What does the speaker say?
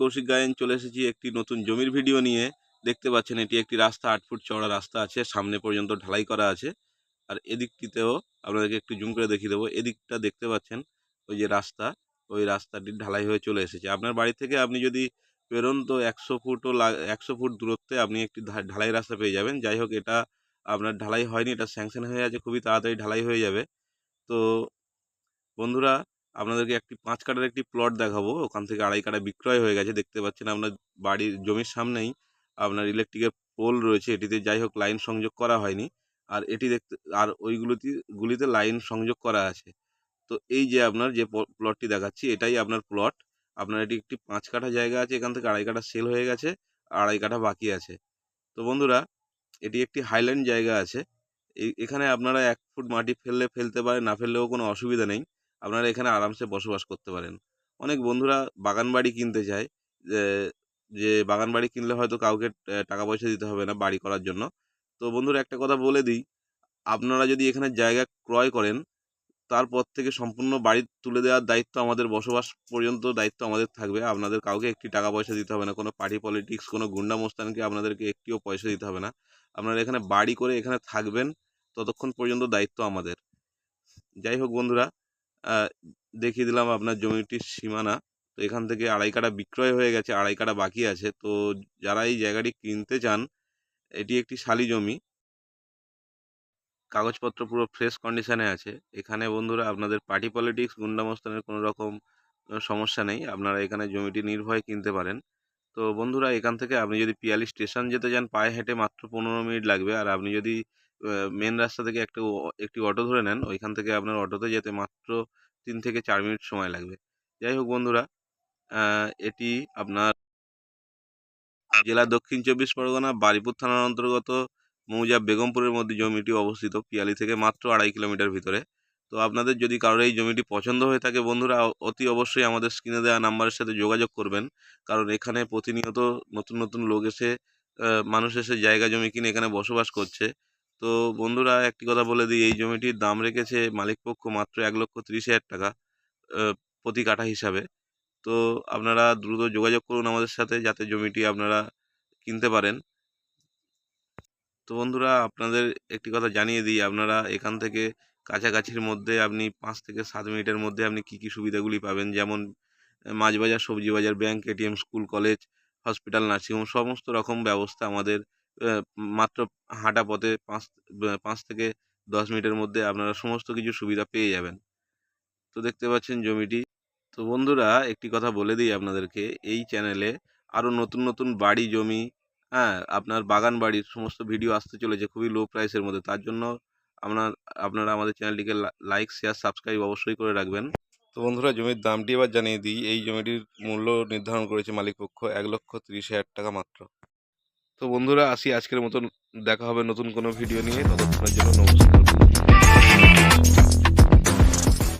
কৌশিক গায়েন। চলে এসেছি একটি নতুন জমির ভিডিও নিয়ে। দেখতে পাচ্ছেন, এটি একটি রাস্তা, আট ফুট চওড়া রাস্তা আছে, সামনে পর্যন্ত ঢালাই করা আছে। আর এদিকটিতেও আপনাদেরকে একটু জুম করে দেখিয়ে দেবো। এদিকটা দেখতে পাচ্ছেন, ওই যে রাস্তা, ওই রাস্তাটি ঢালাই হয়ে চলে এসেছে। আপনার বাড়ি থেকে আপনি যদি বেরোন, তো একশো ফুটও একশো ফুট দূরত্বে আপনি একটি ঢালাই রাস্তা পেয়ে যাবেন। যাই হোক, এটা আপনার ঢালাই হয়নি, এটা স্যাংশন হয়ে আছে, খুবই তাড়াতাড়ি ঢালাই হয়ে যাবে। তো বন্ধুরা আপনাদেরকে একটি পাঁচ কাটার একটি প্লট দেখাবো। ওখান থেকে আড়াই কাটা বিক্রয় হয়ে গেছে। দেখতে পাচ্ছেন আপনার বাড়ির জমির সামনেই আপনার ইলেকট্রিকের পোল রয়েছে। এটিতে যাই হোক লাইন সংযোগ করা হয়নি। আর এটি দেখতে, আর ওইগুলোতে, গুলিতে লাইন সংযোগ করা আছে। তো এই যে আপনার যে প্লটটি দেখাচ্ছি, এটাই আপনার প্লট আপনার এটি একটি পাঁচ কাঠা জায়গা আছে। এখান থেকে আড়াই কাঠা সেল হয়ে গেছে। আড়াই কাঠা বাকি আছে। তো বন্ধুরা, এটি একটি হাইল্যান্ড জায়গা আছে। এখানে আপনারা এক ফুট মাটি ফেললে ফেলতে পারেন, না ফেললেও কোনো অসুবিধা নেই। আপনারা এখানে আরামসে বসবাস করতে পারেন। অনেক বন্ধুরা বাগান বাড়ি কিনতে চায় যে বাগান বাড়ি কিনলে হয়তো কাউকে টাকা পয়সা দিতে হবে না বাড়ি করার জন্য। তো বন্ধুরা একটা কথা বলে দিই, আপনারা যদি এখানে জায়গা ক্রয় করেন, তারপর থেকে সম্পূর্ণ বাড়ি তুলে দেওয়ার দায়িত্ব আমাদের বসবাস পর্যন্ত দায়িত্ব আমাদের থাকবে। আপনাদের কাউকে একটি টাকা পয়সা দিতে হবে না। কোনো পার্টি পলিটিক্স, কোনো গুন্ডা মোস্তানকে আপনাদেরকে একটিও পয়সা দিতে হবে না। আপনারা এখানে বাড়ি করে এখানে থাকবেন, ততক্ষণ পর্যন্ত দায়িত্ব আমাদের। যাই হোক বন্ধুরা দেখিয়ে দিলাম আপনার জমিটির সীমানা। তো এখান থেকে আড়াই কাটা বিক্রয় হয়ে গেছে, আড়াই কাটা বাকি আছে। তো যারা এই জায়গাটি কিনতে চান, এটি একটি শালি জমি। কাগজপত্র পুরো ফ্রেশ কন্ডিশনে আছে। এখানে বন্ধুরা আপনাদের পার্টি পলিটিক্স গুন্ডামস্তানের কোনো রকম সমস্যা নেই। আপনারা এখানে জমিটি নির্ভয়ে কিনতে পারেন। তো বন্ধুরা, এখান থেকে আপনি যদি পিয়ালি স্টেশন যেতে চান, পায়ে হেঁটে মাত্র পনেরো মিনিট লাগবে। আর আপনি যদি মেন রাস্তা থেকে একটা একটি অটো ধরে নেন। ওইখান থেকে আপনার অটোতে যেতে মাত্র তিন থেকে চার মিনিট সময় লাগবে। যাই হোক বন্ধুরা এটি আপনার জেলা দক্ষিণ চব্বিশ পরগনা, বারিপুর থানার অন্তর্গত মৌজা বেগমপুরের মধ্যে জমিটি অবস্থিত। পিয়ালি থেকে মাত্র আড়াই কিলোমিটার ভিতরে। তো আপনাদের যদি কারোর এই জমিটি পছন্দ হয়ে থাকে বন্ধুরা অতি অবশ্যই আমাদের স্ক্রিনে দেওয়া নাম্বারের সাথে যোগাযোগ করবেন। কারণ এখানে প্রতিনিয়ত নতুন নতুন লোক এসে মানুষ এসে জায়গা জমি কিনে এখানে বসবাস করছে। তো বন্ধুরা একটি কথা বলে দিই, এই জমিটির দাম রেখেছে মালিকপক্ষ মাত্র এক লক্ষ তিরিশ হাজার টাকা প্রতি কাঠা হিসাবে। তো আপনারা দ্রুত যোগাযোগ করুন আমাদের সাথে যাতে জমিটি আপনারা কিনতে পারেন। তো বন্ধুরা আপনাদের একটি কথা জানিয়ে দিই, আপনারা এখান থেকে কাছাকাছির মধ্যে আপনি পাঁচ থেকে সাত মিনিটের মধ্যে আপনি কী কী সুবিধাগুলি পাবেন? যেমন মাছ বাজার সবজি বাজার bank, ATM, school, college, hospital, nursing home, সমস্ত রকম ব্যবস্থা আমাদের মাত্র হাঁটা পথে পাঁচ পাঁচ থেকে দশ মিনিটের মধ্যে আপনারা সমস্ত কিছু সুবিধা পেয়ে যাবেন। তো দেখতে পাচ্ছেন জমিটি। তো বন্ধুরা, একটি কথা বলে দিই আপনাদেরকে, এই চ্যানেলে আরও নতুন নতুন বাড়ি, জমি হ্যাঁ আপনার বাগান বাড়ির সমস্ত ভিডিও আসতে চলেছে খুবই লো প্রাইসের মধ্যে। তার জন্য আপনার, আপনারা আমাদের চ্যানেলটিকে লাইক শেয়ার সাবস্ক্রাইব অবশ্যই করে রাখবেন। তো বন্ধুরা, জমির দামটি এবার জানিয়ে দিই। এই জমিটির মূল্য নির্ধারণ করেছে মালিকপক্ষ এক লক্ষ তিরিশ হাজার টাকা মাত্র। তো বন্ধুরা আসি আজকের মতন। দেখা হবে নতুন কোনো ভিডিও নিয়ে। ততক্ষণের জন্য নমস্কার।